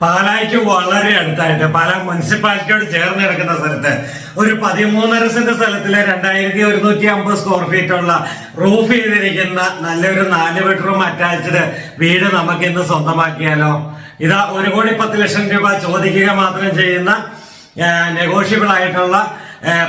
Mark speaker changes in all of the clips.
Speaker 1: പാലായ്ക്ക് വളരെ അടുത്തായിട്ട് പാലാ മുനിസിപ്പാലിറ്റിയോട് ചേർന്ന് കിടക്കുന്ന സ്ഥലത്ത് ഒരു പതിമൂന്നര സെന്റ് സ്ഥലത്തിലെ രണ്ടായിരത്തി ഒരുന്നൂറ്റി അമ്പത് സ്ക്വയർ ഫീറ്റ് ഉള്ള റൂഫ് ചെയ്തിരിക്കുന്ന നല്ലൊരു നാല് ബെഡ്റൂം അറ്റാച്ച്ഡ് വീട് നമുക്ക് ഇന്ന് സ്വന്തമാക്കിയാലോ? ഇതാ ഒരു കോടി പത്ത് ലക്ഷം രൂപ ചോദിക്കുക മാത്രം ചെയ്യുന്ന നെഗോഷ്യബിൾ ആയിട്ടുള്ള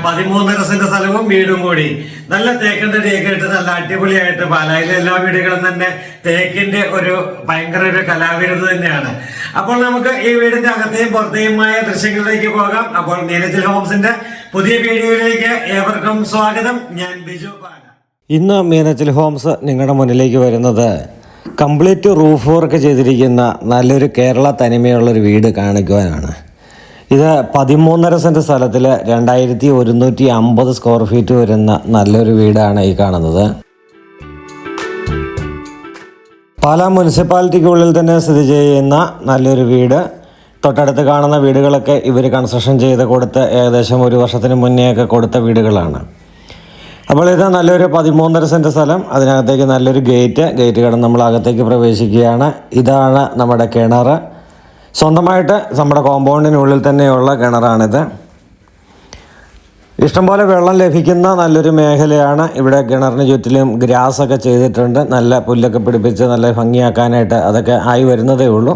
Speaker 1: പതിമൂന്നര സെന്റ് സ്ഥലവും വീടും കൂടി. നല്ല തേക്കിന്റെ തേക്ക് ഇട്ട് നല്ല അടിപൊളിയായിട്ട് പാലായിലെ എല്ലാ വീടുകളും തന്നെ തേക്കിന്റെ ഒരു ഭയങ്കര ഒരു കലാവിരുത് തന്നെയാണ്. അപ്പോൾ നമുക്ക് ഈ വീടിന്റെ അകത്തെയും പുറത്തെയുമായ ദൃശ്യങ്ങളിലേക്ക് പോകാം. അപ്പോൾ നീലച്ചിൽ ഹോംസിന്റെ പുതിയ വീഡിയോയിലേക്ക് ഏവർക്കും സ്വാഗതം. ഞാൻ ബിജു പാല.
Speaker 2: ഇന്ന് മീനച്ചിൽ ഹോംസ് നിങ്ങളുടെ മുന്നിലേക്ക് വരുന്നത്. കംപ്ലീറ്റ് റൂഫ് വർക്ക് ചെയ്തിരിക്കുന്ന നല്ലൊരു കേരള തനിമയുള്ളൊരു വീട് കാണിക്കുവാനാണ്. ഇത് പതിമൂന്നര സെന്റ് സ്ഥലത്തിൽ രണ്ടായിരത്തി ഒരുന്നൂറ്റി അമ്പത് സ്ക്വയർ ഫീറ്റ് വരുന്ന നല്ലൊരു വീടാണ് ഈ കാണുന്നത്. പാലാ മുനിസിപ്പാലിറ്റിക്കുള്ളിൽ തന്നെ സ്ഥിതി ചെയ്യുന്ന നല്ലൊരു വീട്. തൊട്ടടുത്ത് കാണുന്ന വീടുകളൊക്കെ ഇവർ കൺസ്ട്രക്ഷൻ ചെയ്ത് കൊടുത്ത് ഏകദേശം ഒരു വർഷത്തിന് മുന്നേ ഒക്കെ കൊടുത്ത വീടുകളാണ്. അപ്പോൾ ഇത് നല്ലൊരു പതിമൂന്നര സെന്റ് സ്ഥലം. അതിനകത്തേക്ക് നല്ലൊരു ഗേറ്റ് ഗേറ്റ് കടന്ന് നമ്മൾ അകത്തേക്ക് പ്രവേശിക്കുകയാണ്. ഇതാണ് നമ്മുടെ കിണർ സ്വന്തമായിട്ട് നമ്മുടെ കോമ്പൗണ്ടിനുള്ളിൽ തന്നെയുള്ള കിണറാണിത്. ഇഷ്ടംപോലെ വെള്ളം ലഭിക്കുന്ന നല്ലൊരു മേഖലയാണ് ഇവിടെ കിണറിന് ചുറ്റിലും ഗ്രാസൊക്കെ ചെയ്തിട്ടുണ്ട്. നല്ല പുല്ലൊക്കെ പിടിപ്പിച്ച് നല്ല ഭംഗിയാക്കാനായിട്ട് അതൊക്കെ ആയി വരുന്നതേ ഉള്ളൂ.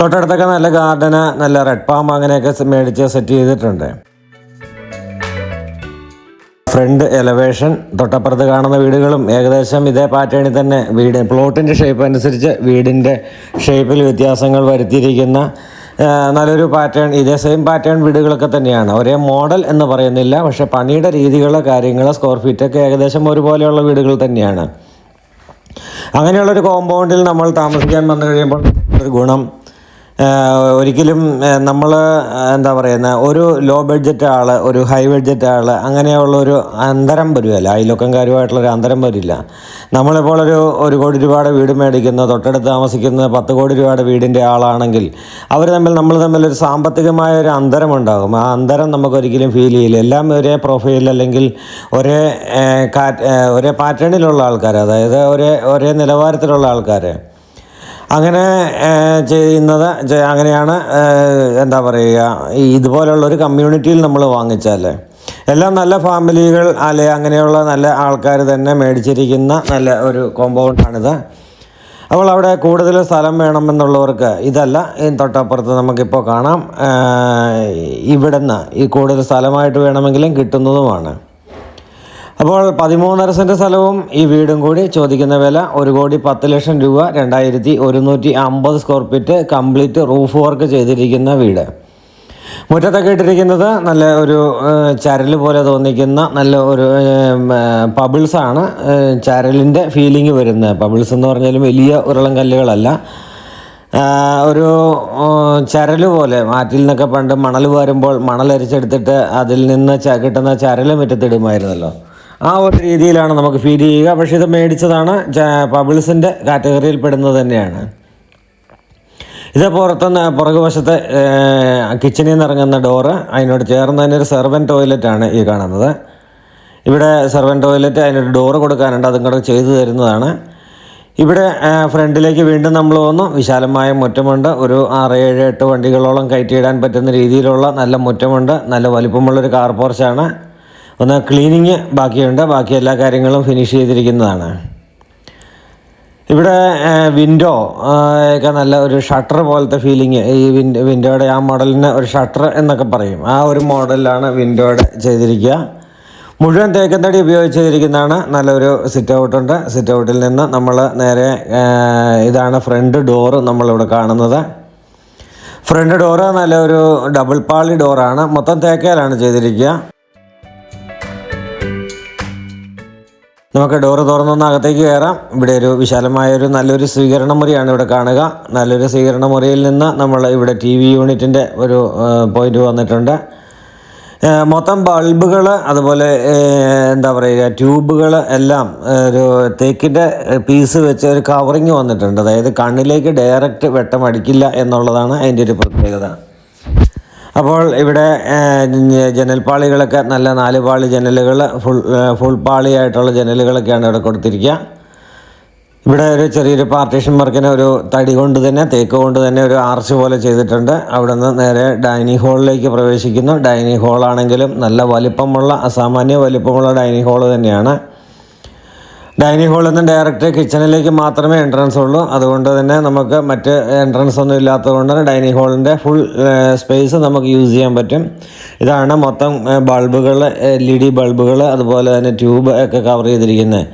Speaker 2: തൊട്ടടുത്തൊക്കെ നല്ല ഗാർഡന് നല്ല റെഡ് പാമ്പ് അങ്ങനെയൊക്കെ മേടിച്ച് സെറ്റ് ചെയ്തിട്ടുണ്ട്. ഫ്രണ്ട് എലവേഷൻ തൊട്ടപ്പുറത്ത് കാണുന്ന വീടുകളും ഏകദേശം ഇതേ പാറ്റേണിൽ തന്നെ. വീട് പ്ലോട്ടിന്റെ ഷേപ്പ് അനുസരിച്ച് വീടിന്റെ ഷേപ്പിൽ വ്യത്യാസങ്ങൾ വരുത്തിയിരിക്കുന്ന നല്ലൊരു പാറ്റേൺ ഇതേ സെയിം പാറ്റേൺ വീടുകളൊക്കെ തന്നെയാണ്. ഒരേ മോഡൽ എന്ന് പറയുന്നില്ല പക്ഷേ പണിയുടെ രീതികൾ കാര്യങ്ങൾ സ്ക്വയർ ഫീറ്റൊക്കെ ഏകദേശം ഒരുപോലെയുള്ള വീടുകൾ തന്നെയാണ്. അങ്ങനെയുള്ളൊരു കോമ്പൗണ്ടിൽ നമ്മൾ താമസിക്കാൻ വന്നു കഴിയുമ്പോൾ ഒരു ഗുണം ഒരിക്കലും നമ്മൾ എന്താ പറയുന്ന ഒരു ലോ ബഡ്ജറ്റ് ആൾ ഒരു ഹൈ ബഡ്ജറ്റ് ആൾ അങ്ങനെയുള്ള ഒരു അന്തരം വരുമല്ല അയൽവക്കംകാരുമായിട്ടുള്ള ഒരു അന്തരം വരില്ല. നമ്മളിപ്പോൾ ഒരു ഒരു കോടി രൂപയുടെ വീട് മേടിക്കുന്ന തൊട്ടടുത്ത് താമസിക്കുന്ന പത്ത് കോടി രൂപയുടെ വീടിന്റെ ആളാണെങ്കിൽ അവർ തമ്മിൽ നമ്മൾ തമ്മിൽ ഒരു സാമ്പത്തികമായ ഒരു അന്തരം ഉണ്ടാകും. ആ അന്തരം നമുക്കൊരിക്കലും ഫീൽ ചെയ്യില്ല. എല്ലാം ഒരേ പ്രൊഫൈൽ അല്ലെങ്കിൽ ഒരേ ഒരേ പാറ്റേണിലുള്ള ആൾക്കാർ അതായത് ഒരേ ഒരേ നിലവാരത്തിലുള്ള ആൾക്കാർ അങ്ങനെ ചെയ്യുന്നത് അങ്ങനെയാണ് എന്താ പറയുക ഈ ഇതുപോലുള്ള ഒരു കമ്മ്യൂണിറ്റിയിൽ നമ്മൾ വാങ്ങിച്ചാൽ എല്ലാം നല്ല ഫാമിലികൾ അല്ലെ അങ്ങനെയുള്ള നല്ല ആൾക്കാർ തന്നെ മേടിച്ചിരിക്കുന്ന നല്ല ഒരു കോമ്പൗണ്ടാണിത്. അപ്പോൾ അവിടെ കൂടുതൽ സ്ഥലം വേണമെന്നുള്ളവർക്ക് ഇതല്ല തൊട്ടപ്പുറത്ത് നമുക്കിപ്പോൾ കാണാം. ഇവിടുന്ന് ഈ കൂടുതൽ സ്ഥലമായിട്ട് വേണമെങ്കിലും കിട്ടുന്നതുമാണ്. അപ്പോൾ പതിമൂന്നര സെന്റ് സ്ഥലവും ഈ വീടും കൂടി ചോദിക്കുന്ന വില ഒരു കോടി പത്ത് ലക്ഷം രൂപ രണ്ടായിരത്തി ഒരുന്നൂറ്റി അമ്പത് square feet complete roof work ചെയ്തിരിക്കുന്ന വീട്. മുറ്റത്തൊക്കെ ഇട്ടിരിക്കുന്നത് നല്ല ഒരു ചരൽ പോലെ തോന്നിക്കുന്ന നല്ല ഒരു പബിൾസാണ് ചരലിന്റെ ഫീലിംഗ് വരുന്നത്. പബിൾസ് എന്ന് പറഞ്ഞാലും വലിയ ഉരുളം കല്ലുകളല്ല. ഒരു ചരൽ പോലെ ആറ്റിൽ നിന്നൊക്കെ പണ്ട് മണൽ വരുമ്പോൾ മണലരിച്ചെടുത്തിട്ട് അതിൽ നിന്ന് കിട്ടുന്ന ചരൽ മുറ്റത്തിടുമായിരുന്നല്ലോ. ആ ഒരു രീതിയിലാണ് നമുക്ക് ഫീൽ ചെയ്യുക. പക്ഷേ ഇത് മേടിച്ചതാണ് പബിൾസിന്റെ കാറ്റഗറിയിൽ പെടുന്നത് തന്നെയാണ്. ഇത് പുറത്തുനിന്ന് പുറകു വശത്തെ കിച്ചണിൽ നിന്ന് ഇറങ്ങുന്ന ഡോറ് അതിനോട് ചേർന്ന് തന്നെ ഒരു സെർവൻ ടോയ്ലറ്റാണ് ഈ കാണുന്നത്. ഇവിടെ സെർവൻ ടോയ്ലറ്റ് അതിനൊരു ഡോറ് കൊടുക്കാനുണ്ട്. അതും കൂടെ ചെയ്തു തരുന്നതാണ്. ഇവിടെ ഫ്രണ്ടിലേക്ക് വീണ്ടും നമ്മൾ വന്നു. വിശാലമായ മുറ്റമുണ്ട്. ഒരു ആറ് ഏഴ് എട്ട് വണ്ടികളോളം കയറ്റിയിടാൻ പറ്റുന്ന രീതിയിലുള്ള നല്ല മുറ്റമുണ്ട്. നല്ല വലിപ്പമുള്ളൊരു കാർ പോർച്ചാണ് ഒന്ന് ക്ലീനിങ് ബാക്കിയുണ്ട്. ബാക്കി എല്ലാ കാര്യങ്ങളും ഫിനിഷ് ചെയ്തിരിക്കുന്നതാണ്. ഇവിടെ വിൻഡോ ഒക്കെ നല്ല ഒരു ഷട്ടർ പോലത്തെ ഫീലിംഗ് ഈ വിൻഡോ വിൻഡോയുടെ ആ മോഡലിന് ഒരു ഷട്ടർ എന്നൊക്കെ പറയും. ആ ഒരു മോഡലിലാണ് വിൻഡോയുടെ ചെയ്തിരിക്കുക. മുഴുവൻ തേക്കന്തടി ഉപയോഗിച്ച് ചെയ്തിരിക്കുന്നതാണ്. നല്ലൊരു സിറ്റ് ഔട്ടുണ്ട് സിറ്റ് ഔട്ടിൽ നിന്ന് നമ്മൾ നേരെ ഇതാണ് ഫ്രണ്ട് ഡോറ് നമ്മളിവിടെ കാണുന്നത്. ഫ്രണ്ട് ഡോറ് നല്ലൊരു ഡബിൾ പാളി ഡോറാണ് മൊത്തം തേക്കയിലാണ് ചെയ്തിരിക്കുക. നമുക്ക് ഡോറ് തുറന്നൊന്ന് അകത്തേക്ക് കയറാം. ഇവിടെ ഒരു വിശാലമായ ഒരു നല്ലൊരു സ്വീകരണ മുറിയാണ് ഇവിടെ കാണുക. നല്ലൊരു സ്വീകരണ മുറിയിൽ നിന്ന് നമ്മൾ ഇവിടെ ടി വി യൂണിറ്റിന്റെ ഒരു പോയിന്റ് വന്നിട്ടുണ്ട്. മൊത്തം ബൾബുകൾ അതുപോലെ എന്താ പറയുക ട്യൂബുകൾ എല്ലാം ഒരു തേക്കിന്റെ പീസ് വെച്ച് ഒരു കവറിങ് വന്നിട്ടുണ്ട്. അതായത് കണ്ണിലേക്ക് ഡയറക്റ്റ് വെട്ടം അടിക്കില്ല എന്നുള്ളതാണ് അതിന്റെ ഒരു പ്രത്യേകത. അപ്പോൾ ഇവിടെ ജനൽപ്പാളികളൊക്കെ നല്ല നാല് പാളി ജനലുകൾ ഫുൾ ഫുൾ പാളിയായിട്ടുള്ള ജനലുകളൊക്കെയാണ് ഇവിടെ കൊടുത്തിരിക്കുക ഇവിടെ ഒരു ചെറിയൊരു പാർട്ടീഷൻ വർക്കിന് ഒരു തടി കൊണ്ട് തന്നെ തേക്ക് കൊണ്ട് തന്നെ ഒരു ആർച്ച് പോലെ ചെയ്തിട്ടുണ്ട്. അവിടെ നിന്ന് നേരെ ഡൈനിങ് ഹാളിലേക്ക് പ്രവേശിക്കുന്നു. ഡൈനിങ് ഹാളാണെങ്കിലും നല്ല വലിപ്പമുള്ള അസാമാന്യ വലിപ്പമുള്ള ഡൈനിങ് ഹാൾ തന്നെയാണ്. ഡൈനിങ് ഹാളിൽ നിന്ന് ഡയറക്റ്റ് കിച്ചണിലേക്ക് മാത്രമേ എൻട്രൻസ് ഉള്ളൂ. അതുകൊണ്ട് തന്നെ നമുക്ക് മറ്റ് എൻട്രൻസ് ഒന്നും ഇല്ലാത്തതുകൊണ്ട് ഡൈനിങ് ഹാളിന്റെ ഫുൾ സ്പേസ് നമുക്ക് യൂസ് ചെയ്യാൻ പറ്റും. ഇതാണ് മൊത്തം ബൾബുകൾ എൽ ഇ ഡി ബൾബുകൾ അതുപോലെ തന്നെ ട്യൂബ് ഒക്കെ കവർ ചെയ്തിരിക്കുന്നത്.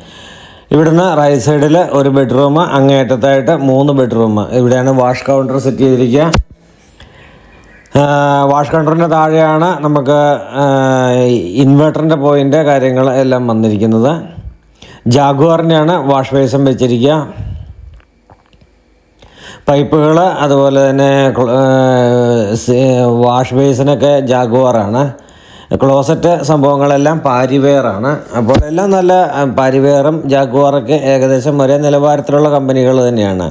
Speaker 2: ഇവിടുന്ന് റൈറ്റ് സൈഡിൽ ഒരു ബെഡ്റൂം അങ്ങേയറ്റത്തായിട്ട് മൂന്ന് ബെഡ്റൂം. ഇവിടെയാണ് വാഷ് കൗണ്ടർ സെറ്റ് ചെയ്തിരിക്കുക. വാഷ് കൗണ്ടറിന്റെ താഴെയാണ് നമുക്ക് ഇൻവെർട്ടറിന്റെ പോയിന്റ് കാര്യങ്ങൾ എല്ലാം വന്നിരിക്കുന്നത്. ജാഗ്വാറിന്റെയാണ് വാഷ് ബേസം വെച്ചിരിക്കുക. പൈപ്പുകൾ അതുപോലെ തന്നെ വാഷ് ബേസിനൊക്കെ ജാഗ്വാറാണ്. ക്ലോസറ്റ് സംഭവങ്ങളെല്ലാം പാരിവെയറാണ്. അപ്പോൾ എല്ലാം നല്ല പാരിവെയറും ജാഗ്വാറൊക്കെ ഏകദേശം ഒരേ നിലവാരത്തിലുള്ള കമ്പനികൾ തന്നെയാണ്.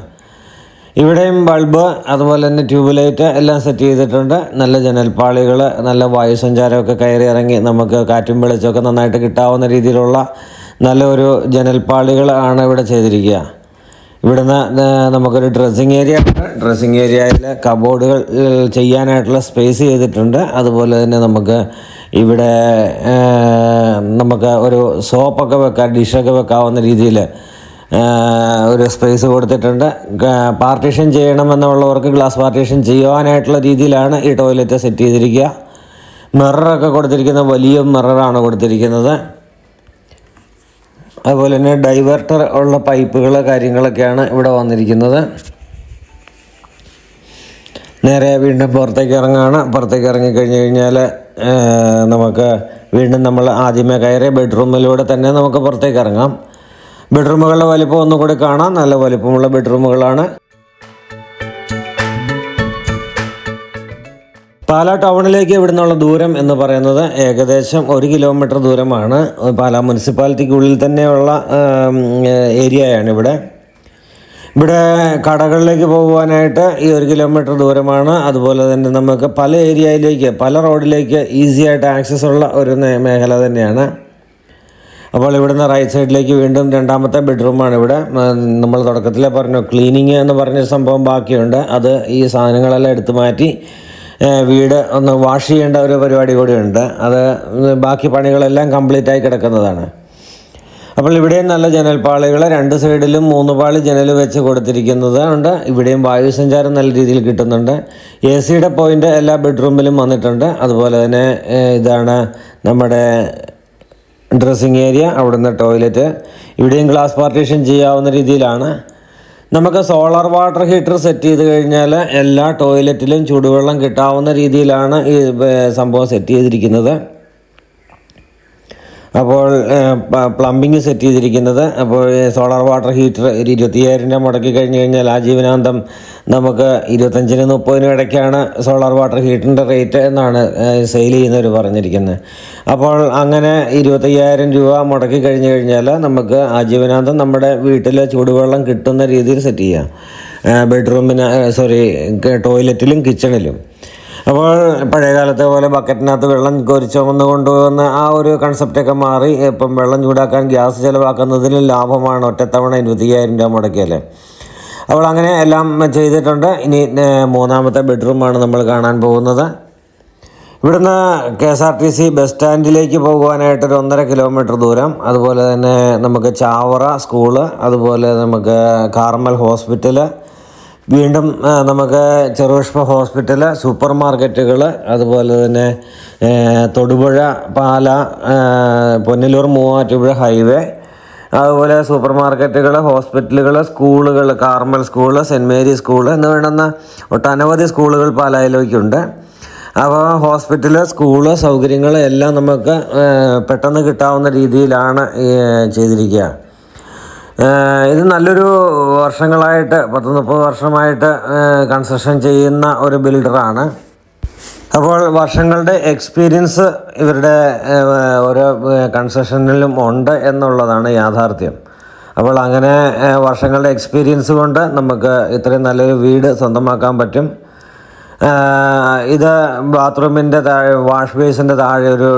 Speaker 2: ഇവിടെയും ബൾബ് അതുപോലെ തന്നെ ട്യൂബ് ലൈറ്റ് എല്ലാം സെറ്റ് ചെയ്തിട്ടുണ്ട്. നല്ല ജനൽപ്പാളികൾ നല്ല വായുസഞ്ചാരമൊക്കെ കയറി ഇറങ്ങി നമുക്ക് കാറ്റും വെളിച്ചമൊക്കെ നന്നായിട്ട് കിട്ടാവുന്ന രീതിയിലുള്ള നല്ലൊരു ഒരു ജനൽപ്പാളികളാണ് ഇവിടെ ചെയ്തിരിക്കുക. ഇവിടുന്ന് നമുക്കൊരു ഡ്രസ്സിങ് ഏരിയ ഡ്രസ്സിങ് ഏരിയയിൽ കബോർഡുകൾ ചെയ്യാനായിട്ടുള്ള സ്പേസ് ചെയ്തിട്ടുണ്ട്. അതുപോലെ തന്നെ നമുക്ക് ഇവിടെ നമുക്ക് ഒരു സോപ്പൊക്കെ വെക്കാം ഡിഷൊക്കെ വെക്കാവുന്ന രീതിയിൽ ഒരു സ്പേസ് കൊടുത്തിട്ടുണ്ട്. പാർട്ടീഷൻ ചെയ്യണമെന്നുള്ളവർക്ക് ഗ്ലാസ് പാർട്ടീഷൻ ചെയ്യുവാനായിട്ടുള്ള രീതിയിലാണ് ഈ ടോയ്ലറ്റ് സെറ്റ് ചെയ്തിരിക്കുക. മിററൊക്കെ കൊടുത്തിരിക്കുന്നത് വലിയ മിററാണ് കൊടുത്തിരിക്കുന്നത്. അതുപോലെ തന്നെ ഡൈവേർട്ടർ ഉള്ള പൈപ്പുകൾ കാര്യങ്ങളൊക്കെയാണ് ഇവിടെ വന്നിരിക്കുന്നത്. നേരെ വീണ്ടും പുറത്തേക്ക് ഇറങ്ങുകയാണ് പുറത്തേക്ക് ഇറങ്ങിക്കഴിഞ്ഞ് കഴിഞ്ഞാൽ നമുക്ക് വീണ്ടും നമ്മൾ ആദ്യമേ കയറിയ ബെഡ്റൂമിലൂടെ തന്നെ നമുക്ക് പുറത്തേക്ക് ഇറങ്ങാം. ബെഡ്റൂമുകളുടെ വലിപ്പം ഒന്നും കൂടി കാണാം. നല്ല വലിപ്പമുള്ള ബെഡ്റൂമുകളാണ്. പാലാ ടൗണിലേക്ക് ഇവിടുന്നുള്ള ദൂരം എന്ന് പറയുന്നത് ഏകദേശം ഒരു കിലോമീറ്റർ ദൂരമാണ്. പാലാ മുനിസിപ്പാലിറ്റിക്കുള്ളിൽ തന്നെയുള്ള ഏരിയയാണ് ഇവിടെ. ഇവിടെ കടകളിലേക്ക് പോകുവാനായിട്ട് ഈ ഒരു കിലോമീറ്റർ ദൂരമാണ്. അതുപോലെ തന്നെ നമുക്ക് പല ഏരിയയിലേക്ക് പല റോഡിലേക്ക് ഈസി ആയിട്ട് ആക്സസ് ഉള്ള ഒരു മേഖല തന്നെയാണ്. അപ്പോൾ ഇവിടുന്ന് റൈറ്റ് സൈഡിലേക്ക് വീണ്ടും രണ്ടാമത്തെ ബെഡ്റൂമാണ് ഇവിടെ. നമ്മൾ തുടക്കത്തിലെ പറഞ്ഞു ക്ലീനിങ് എന്ന് പറഞ്ഞൊരു സംഭവം ബാക്കിയുണ്ട്. അത് ഈ സാധനങ്ങളെല്ലാം എടുത്തു മാറ്റി വീട് ഒന്ന് വാഷ് ചെയ്യേണ്ട ഒരു പരിപാടി കൂടിയുണ്ട് അത് ബാക്കി പണികളെല്ലാം കംപ്ലീറ്റ് ആയി കിടക്കുന്നതാണ്. അപ്പോൾ ഇവിടെയും നല്ല ജനൽപ്പാളികൾ രണ്ട് സൈഡിലും മൂന്ന് പാളി ജനൽ വെച്ച് കൊടുത്തിരിക്കുന്നത് ഉണ്ട്. ഇവിടെയും വായുസഞ്ചാരം നല്ല രീതിയിൽ കിട്ടുന്നുണ്ട്. എ സിയുടെ പോയിന്റ് എല്ലാ ബെഡ്റൂമിലും വന്നിട്ടുണ്ട്. അതുപോലെ തന്നെ ഇതാണ് നമ്മുടെ ഡ്രസ്സിങ് ഏരിയ അവിടുന്ന് ടോയ്ലറ്റ്. ഇവിടെയും ഗ്ലാസ് പാർട്ടീഷൻ ചെയ്യാവുന്ന രീതിയിലാണ്. നമുക്ക് സോളാർ വാട്ടർ ഹീറ്റർ സെറ്റ് ചെയ്ത് കഴിഞ്ഞാൽ എല്ലാ ടോയ്ലറ്റിലും ചൂടുവെള്ളം കിട്ടാവുന്ന രീതിയിലാണ് ഈ സംഭവം സെറ്റ് ചെയ്തിരിക്കുന്നത്. അപ്പോൾ പ്ലംബിങ് സെറ്റ് ചെയ്തിരിക്കുന്നത്. അപ്പോൾ സോളാർ വാട്ടർ ഹീറ്റർ ഒരു ഇരുപത്തിയായിരം രൂപ മുടക്കി കഴിഞ്ഞ് കഴിഞ്ഞാൽ ആ ജീവനാന്തം നമുക്ക് ഇരുപത്തഞ്ചിനും മുപ്പതിനും ഇടയ്ക്കാണ് സോളാർ വാട്ടർ ഹീറ്ററിന്റെ റേറ്റ് എന്നാണ് സെയിൽ ചെയ്യുന്നവർ പറഞ്ഞിരിക്കുന്നത് അപ്പോൾ അങ്ങനെ ഇരുപത്തയ്യായിരം രൂപ മുടക്കി കഴിഞ്ഞ് കഴിഞ്ഞാൽ നമുക്ക് ആജീവനാന്തം നമ്മുടെ വീട്ടിൽ ചൂടുവെള്ളം കിട്ടുന്ന രീതിയിൽ സെറ്റ് ചെയ്യാം. ബെഡ്റൂമിന് സോറി ടോയ്ലറ്റിലും കിച്ചണിലും അപ്പോൾ പഴയ കാലത്തെ പോലെ ബക്കറ്റിനകത്ത് വെള്ളം കോരി ചുമന്ന് കൊണ്ടുപോകുന്ന ആ ഒരു കൺസെപ്റ്റൊക്കെ മാറി. ഇപ്പം വെള്ളം ചൂടാക്കാൻ ഗ്യാസ് ചിലവാക്കുന്നതിലും ലാഭമാണ് ഒറ്റത്തവണ ഇരുപത്തിയ്യായിരം രൂപ മുടക്കിയല്ലേ അപ്പോൾ അങ്ങനെ എല്ലാം ചെയ്തിട്ടുണ്ട്. ഇനി മൂന്നാമത്തെ ബെഡ്റൂമാണ് നമ്മൾ കാണാൻ പോകുന്നത്. ഇവിടുന്ന് K S R T C bus സ്റ്റാൻഡിലേക്ക് പോകുവാനായിട്ട് ഒരു ഒന്നര കിലോമീറ്റർ ദൂരം. അതുപോലെ തന്നെ നമുക്ക് ചാവറ സ്കൂൾ അതുപോലെ നമുക്ക് കാർമൽ ഹോസ്പിറ്റൽ വീണ്ടും നമുക്ക് ചെറുപുഷ്പ ഹോസ്പിറ്റൽ സൂപ്പർ മാർക്കറ്റുകൾ അതുപോലെ തന്നെ തൊടുപുഴ പാല പൊന്നലൂർ മൂവാറ്റുപുഴ ഹൈവേ അതുപോലെ സൂപ്പർ മാർക്കറ്റുകൾ ഹോസ്പിറ്റലുകൾ സ്കൂളുകൾ Carmel school saint Mary school എന്ന് വേണ്ടുന്ന ഒട്ടനവധി സ്കൂളുകൾ പാലായിലേക്കുണ്ട് അപ്പോൾ ഹോസ്പിറ്റൽ സ്കൂൾ സൗകര്യങ്ങൾ എല്ലാം നമുക്ക് പെട്ടെന്ന് കിട്ടാവുന്ന രീതിയിലാണ് ചെയ്തിരിക്കുക ഇത് നല്ലൊരു വർഷങ്ങളായിട്ട് പത്ത് മുപ്പത് വർഷമായിട്ട് കൺസ്ട്രക്ഷൻ ചെയ്യുന്ന ഒരു ബിൽഡറാണ്. അപ്പോൾ വർഷങ്ങളുടെ എക്സ്പീരിയൻസ് ഇവരുടെ ഓരോ കൺസെഷനിലും ഉണ്ട് എന്നുള്ളതാണ് യാഥാർത്ഥ്യം. അപ്പോൾ അങ്ങനെ വർഷങ്ങളുടെ എക്സ്പീരിയൻസ് കൊണ്ട് നമുക്ക് ഇത്രയും നല്ലൊരു വീട് സ്വന്തമാക്കാൻ പറ്റും. ഇത് ബാത്റൂമിന്റെ താഴെ വാഷ് ബേസിന്റെ താഴെ ഒരു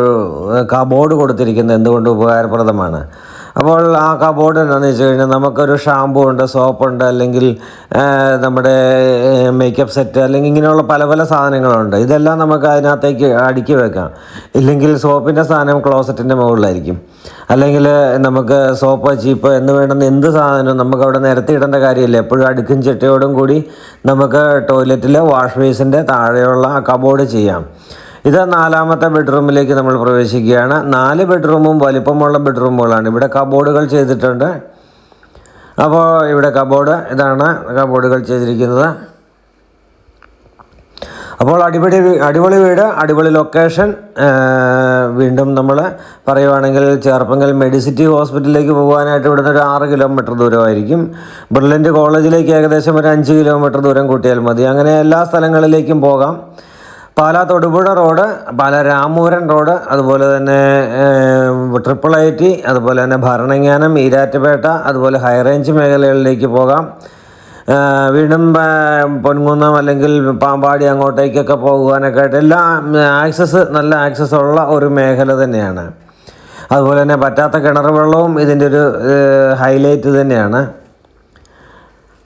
Speaker 2: കബോർഡ് കൊടുത്തിരിക്കുന്നത് എന്തുകൊണ്ട് ഉപകാരപ്രദമാണ്? അപ്പോൾ ആ കബോർഡ് എന്താണെന്ന് വെച്ച് കഴിഞ്ഞാൽ നമുക്കൊരു ഷാമ്പു ഉണ്ട് സോപ്പുണ്ട് അല്ലെങ്കിൽ നമ്മുടെ മേക്കപ്പ് സെറ്റ് അല്ലെങ്കിൽ ഇങ്ങനെയുള്ള പല പല സാധനങ്ങളുണ്ട്. ഇതെല്ലാം നമുക്ക് അതിനകത്തേക്ക് അടുക്കി വെക്കാം. ഇല്ലെങ്കിൽ സോപ്പിന്റെ സാധനം ക്ലോസറ്റിന്റെ മുകളിലായിരിക്കും. അല്ലെങ്കിൽ നമുക്ക് സോപ്പ് ചീപ്പ് എന്ന് വേണ്ടുന്ന എന്ത് സാധനവും നമുക്ക് അവിടെ നിരത്തി ഇടേണ്ട കാര്യമില്ല. എപ്പോഴും അടുക്കും ചിട്ടയോടും കൂടി നമുക്ക് ടോയ്ലറ്റിൽ വാഷ് ബേസിന്റെ താഴെയുള്ള കബോർഡ് ചെയ്യാം. ഇത് നാലാമത്തെ ബെഡ്റൂമിലേക്ക് നമ്മൾ പ്രവേശിക്കുകയാണ്. നാല് ബെഡ്റൂമും വലിപ്പമുള്ള ബെഡ്റൂമുകളാണ്. ഇവിടെ കബോർഡുകൾ ചെയ്തിട്ടുണ്ട്. അപ്പോൾ ഇവിടെ കബോർഡ് ഇതാണ് കബോർഡുകൾ ചെയ്തിരിക്കുന്നത്. അപ്പോൾ അടിപൊളി അടിപൊളി വീട് അടിപൊളി ലൊക്കേഷൻ. വീണ്ടും നമ്മൾ പറയുവാണെങ്കിൽ ചേർപ്പങ്കൽ മെഡിസിറ്റി ഹോസ്പിറ്റലിലേക്ക് പോകാനായിട്ട് ഇവിടുന്ന് ഒരു ആറ് കിലോമീറ്റർ ദൂരമായിരിക്കും. ബ്രില്ലന്റ് കോളേജിലേക്ക് ഏകദേശം ഒരു അഞ്ച് കിലോമീറ്റർ ദൂരം കൂട്ടിയാൽ മതി. അങ്ങനെ എല്ലാ സ്ഥലങ്ങളിലേക്കും പോകാം. പാലാ തൊടുപുഴ റോഡ് പാലാ രാമൂരൻ റോഡ് അതുപോലെ തന്നെ ട്രിപ്പിൾ ഐ ടി അതുപോലെ തന്നെ ഭരണങ്ങാനം ഈരാറ്റുപേട്ട അതുപോലെ ഹൈറേഞ്ച് മേഖലകളിലേക്ക് പോകാം. വീണ്ടും പൊൻകുന്നം അല്ലെങ്കിൽ പാമ്പാടി അങ്ങോട്ടേക്കൊക്കെ പോകുവാനൊക്കെ ആയിട്ട് എല്ലാ ആക്സസ് നല്ല ആക്സസ് ഉള്ള ഒരു മേഖല തന്നെയാണ്. അതുപോലെ തന്നെ പറ്റാത്ത കിണർ വെള്ളവും ഇതിന്റെ ഒരു ഹൈലൈറ്റ് തന്നെയാണ്.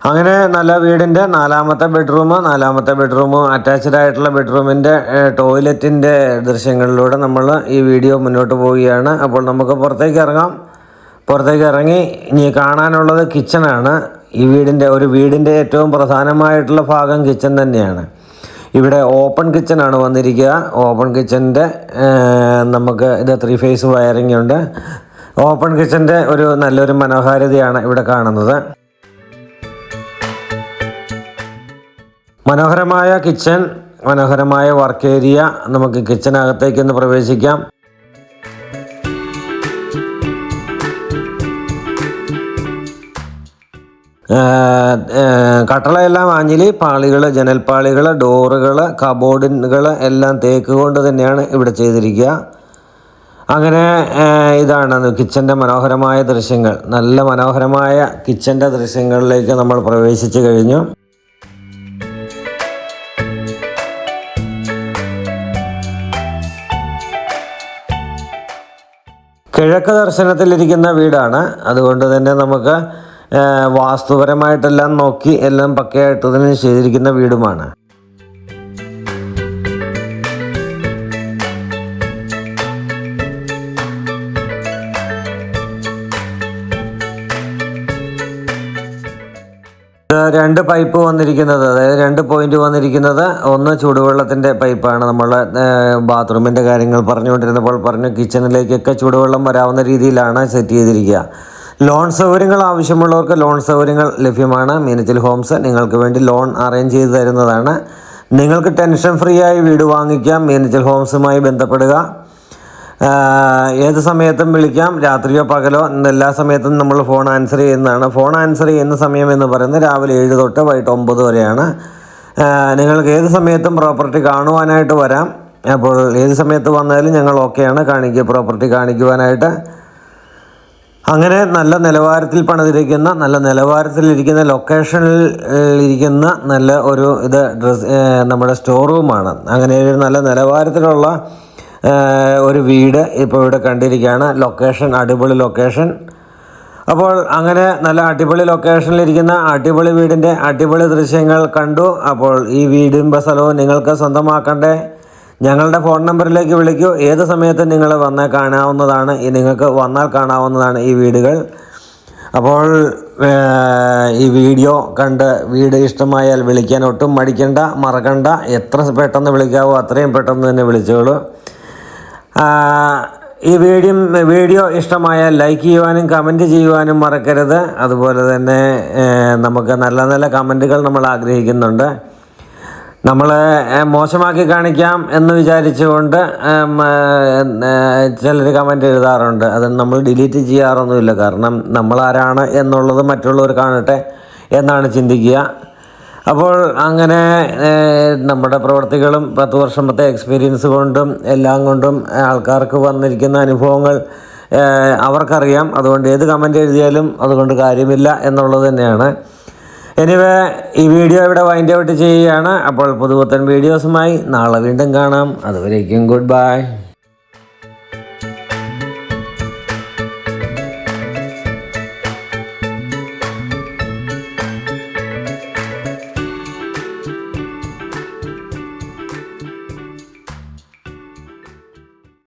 Speaker 2: അങ്ങനെ നല്ല വീടിന്റെ നാലാമത്തെ ബെഡ്റൂം നാലാമത്തെ ബെഡ്റൂം അറ്റാച്ച്ഡ് ആയിട്ടുള്ള ബെഡ്റൂമിന്റെ ടോയ്ലറ്റിന്റെ ദൃശ്യങ്ങളിലൂടെ നമ്മൾ ഈ വീഡിയോ മുന്നോട്ട് പോവുകയാണ്. അപ്പോൾ നമുക്ക് പുറത്തേക്ക് ഇറങ്ങാം. പുറത്തേക്ക് ഇറങ്ങി ഇനി കാണാനുള്ളത് കിച്ചണാണ് ഈ വീടിന്റെ ഒരു വീടിന്റെ ഏറ്റവും പ്രധാനമായിട്ടുള്ള ഭാഗം കിച്ചൺ തന്നെയാണ്. ഇവിടെ ഓപ്പൺ കിച്ചണാണ് വന്നിരിക്കുക. ഓപ്പൺ കിച്ചന്റെ നമുക്ക് ഇത് ത്രീ ഫേസ് വയറിംഗ് ഉണ്ട്. ഓപ്പൺ കിച്ചന്റെ ഒരു നല്ലൊരു മനോഹാരിതയാണ് ഇവിടെ കാണുന്നത്. മനോഹരമായ കിച്ചൺ മനോഹരമായ വർക്ക് ഏരിയ. നമുക്ക് കിച്ചനകത്തേക്ക് ഒന്ന് പ്രവേശിക്കാം. കട്ടളയെല്ലാം ആഞ്ഞിലി പാളികൾ ജനൽപ്പാളികൾ ഡോറുകൾ കബോർഡുകൾ എല്ലാം തേക്ക് കൊണ്ട് തന്നെയാണ് ഇവിടെ ചെയ്തിരിക്കുക. അങ്ങനെ ഇതാണ് കിച്ചന്റെ മനോഹരമായ ദൃശ്യങ്ങൾ. നല്ല മനോഹരമായ കിച്ചന്റെ ദൃശ്യങ്ങളിലേക്ക് നമ്മൾ പ്രവേശിച്ചു കഴിഞ്ഞു. കിഴക്ക് ദർശനത്തിലിരിക്കുന്ന വീടാണ്. അതുകൊണ്ട് തന്നെ നമുക്ക് വാസ്തുപരമായിട്ടെല്ലാം നോക്കി എല്ലാം പക്കയായിട്ട് തന്നെ ചെയ്തിരിക്കുന്ന വീടുമാണ്. രണ്ട് പൈപ്പ് വന്നിരിക്കുന്നത് അതായത് രണ്ട് പോയിന്റ് വന്നിരിക്കുന്നത് ഒന്ന് ചൂടുവെള്ളത്തിന്റെ പൈപ്പാണ്. നമ്മൾ ബാത്റൂമിന്റെ കാര്യങ്ങൾ പറഞ്ഞുകൊണ്ടിരുന്നപ്പോൾ പറഞ്ഞു കിച്ചണിലേക്കൊക്കെ ചൂടുവെള്ളം വരാവുന്ന രീതിയിലാണ് സെറ്റ് ചെയ്തിരിക്കുക. ലോൺ സൗകര്യങ്ങൾ ആവശ്യമുള്ളവർക്ക് ലോൺ സൗകര്യങ്ങൾ ലഭ്യമാണ്. മീനച്ചിൽ ഹോംസ് നിങ്ങൾക്ക് വേണ്ടി ലോൺ അറേഞ്ച് ചെയ്ത് തരുന്നതാണ്. നിങ്ങൾക്ക് ടെൻഷൻ ഫ്രീ ആയി വീട് വാങ്ങിക്കാം. മീനച്ചിൽ ഹോംസുമായി ബന്ധപ്പെടുക. ഏത് സമയത്തും വിളിക്കാം രാത്രിയോ പകലോ എല്ലാ സമയത്തും നമ്മൾ ഫോൺ ആൻസർ ചെയ്യുന്നതാണ്. ഫോൺ ആൻസർ ചെയ്യുന്ന സമയം എന്ന് പറയുന്നത് രാവിലെ ഏഴ് തൊട്ട് വൈകിട്ട് ഒമ്പത് വരെയാണ്. നിങ്ങൾക്ക് ഏത് സമയത്തും പ്രോപ്പർട്ടി കാണുവാനായിട്ട് വരാം. അപ്പോൾ ഏത് സമയത്ത് വന്നാലും ഞങ്ങൾ ഓക്കെയാണ് കാണിക്കുക പ്രോപ്പർട്ടി കാണിക്കുവാനായിട്ട്. അങ്ങനെ നല്ല നിലവാരത്തിൽ പണിതിരിക്കുന്ന നല്ല നിലവാരത്തിലിരിക്കുന്ന ലൊക്കേഷനിൽ ഇരിക്കുന്ന നല്ല ഒരു ഇത് ഡ്രസ് നമ്മുടെ സ്റ്റോർ റൂമാണ് അങ്ങനെ ഒരു നല്ല നിലവാരത്തിലുള്ള ഒരു വീട് ഇപ്പോൾ ഇവിടെ കണ്ടിരിക്കുകയാണ്. ലൊക്കേഷൻ അടിപൊളി ലൊക്കേഷൻ അപ്പോൾ അങ്ങനെ നല്ല അടിപൊളി ലൊക്കേഷനിലിരിക്കുന്ന അടിപൊളി വീടിന്റെ അടിപൊളി ദൃശ്യങ്ങൾ കണ്ടു. അപ്പോൾ ഈ വീടും സ്ഥലവും നിങ്ങൾക്ക് സ്വന്തമാക്കണ്ടേ? ഞങ്ങളുടെ ഫോൺ നമ്പറിലേക്ക് വിളിക്കൂ. ഏത് സമയത്തും നിങ്ങൾ വന്നാൽ കാണാവുന്നതാണ് നിങ്ങൾക്ക് വന്നാൽ കാണാവുന്നതാണ് ഈ വീടുകൾ. അപ്പോൾ ഈ വീഡിയോ കണ്ട് വീട് ഇഷ്ടമായാൽ വിളിക്കാൻ ഒട്ടും മടിക്കണ്ട മറക്കണ്ട. എത്ര പെട്ടെന്ന് വിളിക്കാവോ അത്രയും പെട്ടെന്ന് തന്നെ വിളിച്ചോളൂ. ഈ വീഡിയോ വീഡിയോ ഇഷ്ടമായാൽ ലൈക്ക് ചെയ്യുവാനും കമന്റ് ചെയ്യുവാനും മറക്കരുത്. അതുപോലെ തന്നെ നമുക്ക് നല്ല നല്ല കമന്റുകൾ നമ്മൾ ആഗ്രഹിക്കുന്നുണ്ട്. നമ്മൾ മോശമാക്കി കാണിക്കാം എന്ന് വിചാരിച്ചുകൊണ്ട് ചിലർ കമന്റ് എഴുതാറുണ്ട്. അത് നമ്മൾ ഡിലീറ്റ് ചെയ്യാറൊന്നുമില്ല. കാരണം നമ്മളാരാണ് എന്നുള്ളത് മറ്റുള്ളവർ കാണട്ടെ എന്നാണ് ചിന്തിക്കുക. അപ്പോൾ അങ്ങനെ നമ്മുടെ പ്രവർത്തികളും പത്ത് വർഷത്തെ എക്സ്പീരിയൻസ് കൊണ്ടും എല്ലാം കൊണ്ടും ആൾക്കാർക്ക് വന്നിരിക്കുന്ന അനുഭവങ്ങൾ അവർക്കറിയാം. അതുകൊണ്ട് ഏത് കമന്റ് എഴുതിയാലും അതുകൊണ്ട് കാര്യമില്ല എന്നുള്ളത് തന്നെയാണ്. എനിവേ ഈ വീഡിയോ ഇവിടെ വൈൻഡ് ഔട്ട് ചെയ്യുകയാണ്. അപ്പോൾ പുതുപുത്തൻ വീഡിയോസുമായി നാളെ വീണ്ടും കാണാം. അതുവരേക്കും ഗുഡ് ബൈ